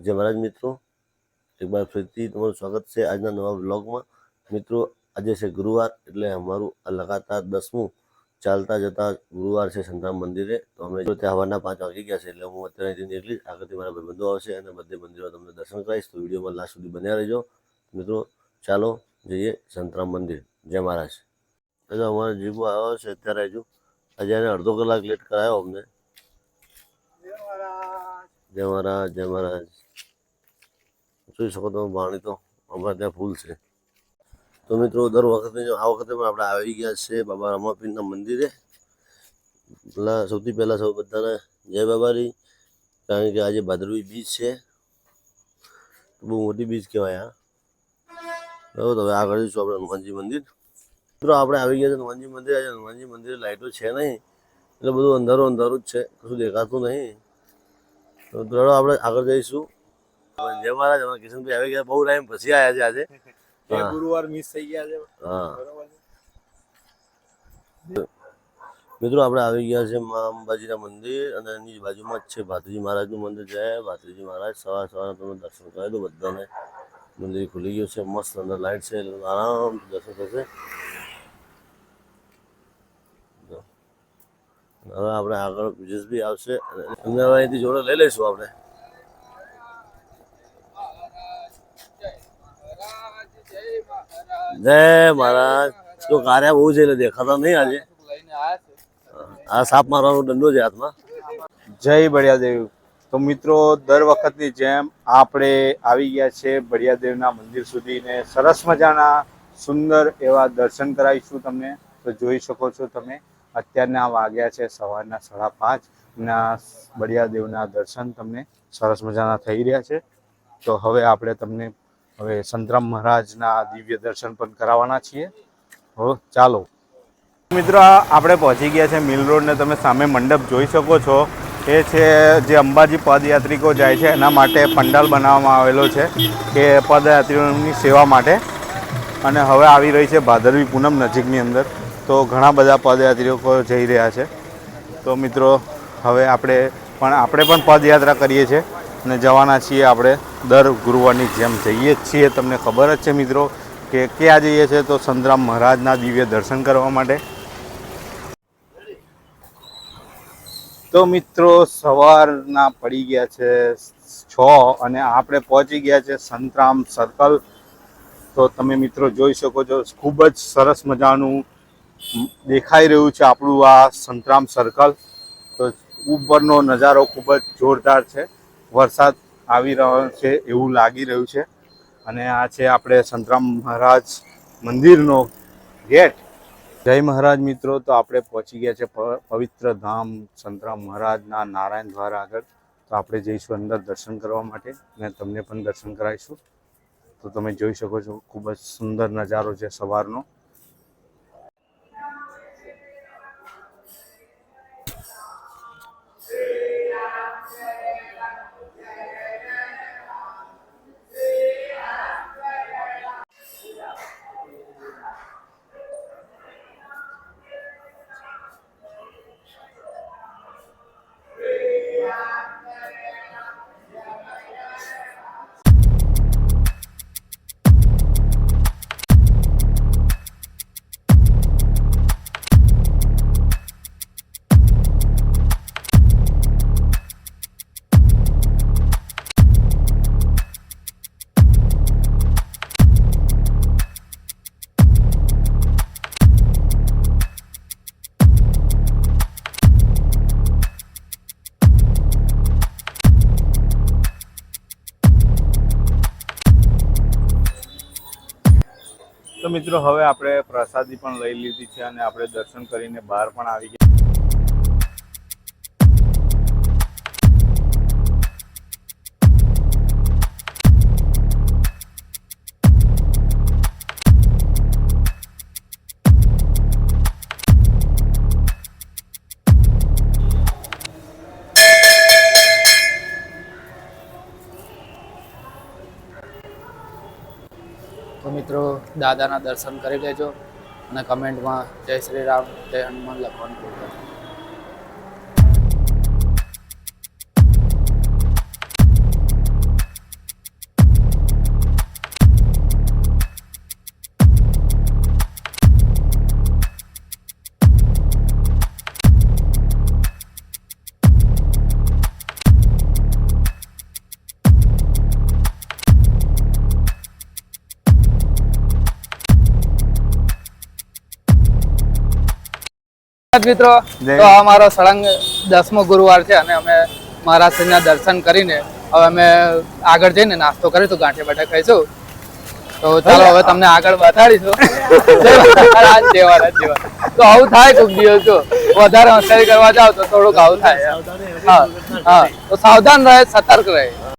જય મહારાજ મિત્રો એકવાર ફરીથી તમારું સ્વાગત છે આજના નવા બ્લોગમાં મિત્રો, આજે છે ગુરુવાર, એટલે અમારું આ લગાતાર દસમું ચાલતા જતા ગુરુવાર છે સંતરામ મંદિરે. તો અમે જો ત્યાં હવારના પાંચ વાગી ગયા છે, એટલે હું અત્યારે અહીંથી નીકળીશ. આગળથી મારા ભાઈબંધો આવશે અને બધે મંદિરો તમને દર્શન કરાવીશ. તો વિડીયોમાં લાસ્ટ સુધી બન્યા રહેજો. મિત્રો, ચાલો જઈએ સંતરામ મંદિર. જય મહારાજ. એટલે અમારો જીવો આવ્યો છે, અત્યારે હજુ. આજે એને અડધો કલાક લેટ કરાયો અમને. જય મહારાજ જય મહારાજ જોઈ શકો તમે પાણી તો અમારે ત્યાં ફૂલ છે. તો મિત્રો, દર વખતે આ વખતે પણ આપણે આવી ગયા છે બાબા રામાપીરના મંદિરે. પેલા સૌથી પહેલાં સૌ બધાને જય બાબારી, કારણ કે આજે ભાદરવી બીચ છે. બહુ મોટી બીચ કહેવાય આ. બરાબર હવે આગળ જઈશું આપણે હનુમાનજી મંદિર. મિત્રો, આપણે આવી ગયા છે હનુમાનજી મંદિર. આજે હનુમાનજી મંદિરે લાઇટો છે નહીં. એટલે બધું અંધારું અંધારું જ છે. કશું દેખાતું નહીં. તો આપણે આગળ જઈશું. જય મહારાજ અમારા કિશનભાઈ આવી ગયા. બહુ ટાઈમ પછી આવ્યા છે આજે. ગુરુવાર મિસ થઈ ગયા છે. હા. મિત્રો આપણે આવી ગયા છે મા અંબાજીના મંદિર અને એની બાજુમાં જ છે ભાત્રીજી મહારાજનું મંદિર. છે ભાત્રીજી મહારાજ. સવાર સવારે તમે દર્શન કરાવી દો બધાને. મંદિર ખુલી ગયું છે મસ્ત અંદર લાઇટ છે. આરામ દર્શન થશે. હવે આપણે આગળ બી આવશે એમને જોડે લઈ લઈશું આપણે. જય મહારાજ, તો કાર્ય બહુ છે, એટલે દેખાતા નહીં આજે. આ સાપ મારવાનો દંડો છે હાથમાં. જય બળિયાદેવ. તો મિત્રો, દર વખતની જેમ આપણે આવી ગયા છે બળિયાદેવના મંદિર સુધી ને સરસ મજાના સુંદર એવા દર્શન કરાવીશું તમને. તો જોઈ શકો છો તમે. અત્યારના વાગ્યા છે સવારના સાડા પાંચ. ના બળિયાદેવના દર્શન તમને સરસ મજાના થઈ રહ્યા છે. તો હવે આપણે તમને હવે સંતરામ મહારાજના દિવ્ય દર્શન પણ કરાવવાના છીએ. હો, ચાલો. મિત્રો આપણે પહોંચી ગયા છે મિલ રોડ ને તમે સામે મંડપ જોઈ શકો છો. એ છે જે અંબાજી પદયાત્રિકો જાય છે, એના માટે પંડાલ બનાવવામાં આવેલો છે કે પદયાત્રીઓની સેવા માટે. અને હવે આવી રહી છે ભાદરવી પૂનમ નજીકની અંદર. તો ઘણા બધા પદયાત્રીઓ જઈ રહ્યા છે. તો મિત્રો, હવે આપણે પણ આપણે પણ પદયાત્રા કરીએ છીએ અને જવાના છીએ આપણે દર ગુરુવારની જેમ જઈએ જ છીએ. તમને ખબર જ છે મિત્રો કે ક્યાં જઈએ છીએ? તો સંતરામ મહારાજના દિવ્ય દર્શન કરવા માટે. તો મિત્રો, સવારના પડી ગયા છે છ અને આપણે પહોંચી ગયા છે સંતરામ સર્કલ તો તમે મિત્રો જોઈ શકો છો, ખૂબ જ સરસ મજાનું દેખાઈ રહ્યું છે આપણું આ સંતરામ સર્કલ તો ઉપરનો નજારો ખૂબ જ જોરદાર છે. વરસાદ આવી રહ્યો છે એવું લાગી રહ્યું છે. અને આ છે આપણે સંતરામ મહારાજ મંદિરનો ગેટ. જય મહારાજ મિત્રો, તો આપણે પહોંચી ગયા છે પવિત્ર ધામ સંતરામ મહારાજના નારાયણ દ્વાર આગળ. તો આપણે જઈશું અંદર દર્શન કરવા માટે. અને તમને પણ દર્શન કરાવીશું. તો તમે જોઈ શકો છો, ખૂબ જ સુંદર નજારો છે સવારનો. તો મિત્રો, હવે આપણે પ્રસાદી પણ લઈ લીધી છે અને આપણે દર્શન કરીને બહાર પણ આવી ગયા મિત્રો દાદાના દર્શન કરી લેજો અને કમેન્ટમાં જય શ્રી રામ જય હનુમાન લખવાનું ભૂલતા મિત્રો. તો આ મારો સળંગ દસમો ગુરુવાર છે અને અમે મહારાજના દર્શન કરીને હવે અમે આગળ જઈને નાસ્તો કરીશું ગાંઠે બટા ખાઈશું. તો ચાલો હવે તમને આગળ બતાડીશું. તો આવું થાય કોઈક દિવસ જો વધારે હોશિયારી કરવા જાવ તો થોડુંક આવું થાય. હા હા. તો સાવધાન રહે સતર્ક રહે.